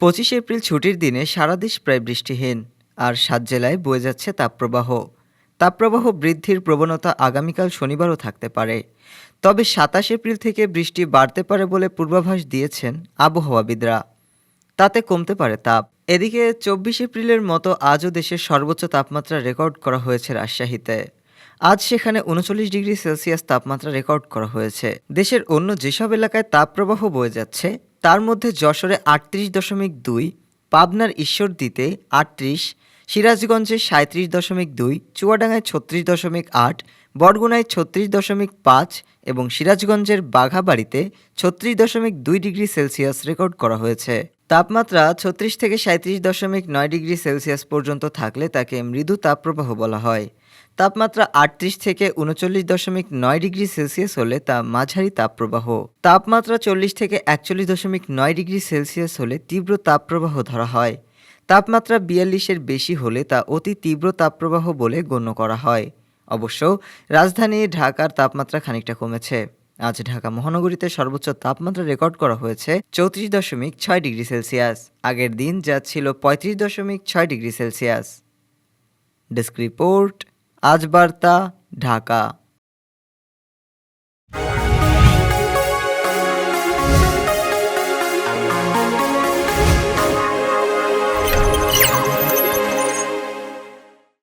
পঁচিশ এপ্রিল ছুটির দিনে সারা দেশ প্রায় বৃষ্টিহীন, আর সাত জেলায় বয়ে যাচ্ছে তাপপ্রবাহ। তাপপ্রবাহ বৃদ্ধির প্রবণতা আগামীকাল শনিবারও থাকতে পারে। তবে সাতাশ এপ্রিল থেকে বৃষ্টি বাড়তে পারে বলে পূর্বাভাস দিয়েছেন আবহাওয়াবিদরা। তাতে কমতে পারে তাপ। এদিকে চব্বিশ এপ্রিলের মতো আজও দেশের সর্বোচ্চ তাপমাত্রা রেকর্ড করা হয়েছে রাজশাহীতে। আজ সেখানে উনচল্লিশ ডিগ্রি সেলসিয়াস তাপমাত্রা রেকর্ড করা হয়েছে। দেশের অন্য যেসব এলাকায় তাপপ্রবাহ বয়ে যাচ্ছে তার মধ্যে যশোরে আটত্রিশ দশমিক দুই, পাবনার ঈশ্বরদীতে আটত্রিশ, সিরাজগঞ্জে সাঁত্রিশ দশমিক দুই, চুয়াডাঙ্গায় ছত্রিশ দশমিক আট বরগুনায় ছত্রিশ দশমিক পাঁচ এবং সিরাজগঞ্জের বাঘাবাড়িতে ছত্রিশ দশমিক দুই ডিগ্রি সেলসিয়াস রেকর্ড করা হয়েছে। তাপমাত্রা ছত্রিশ থেকে সাঁত্রিশ দশমিক নয় ডিগ্রি সেলসিয়াস পর্যন্ত থাকলে তাকে মৃদু তাপপ্রবাহ বলা হয়। তাপমাত্রা আটত্রিশ থেকে উনচল্লিশ দশমিক নয় ডিগ্রি সেলসিয়াস হলে তা মাঝারি তাপপ্রবাহ। তাপমাত্রা চল্লিশ থেকে একচল্লিশ দশমিক নয় ডিগ্রি সেলসিয়াস হলে তীব্র তাপপ্রবাহ ধরা হয়। তাপমাত্রা বিয়াল্লিশের বেশি হলে তা অতি তীব্র তাপপ্রবাহ বলে গণ্য করা হয়। অবশ্য রাজধানী ঢাকার তাপমাত্রা খানিকটা কমেছে। আজ ঢাকা মহানগরীতে সর্বোচ্চ তাপমাত্রা রেকর্ড করা হয়েছে চৌত্রিশ দশমিক ছয় ডিগ্রি সেলসিয়াস। আগের দিন যা ছিল পঁয়ত্রিশ দশমিক ছয় ডিগ্রি সেলসিয়াস। ডেস্ক রিপোর্ট, আজ বার্তা, ঢাকা।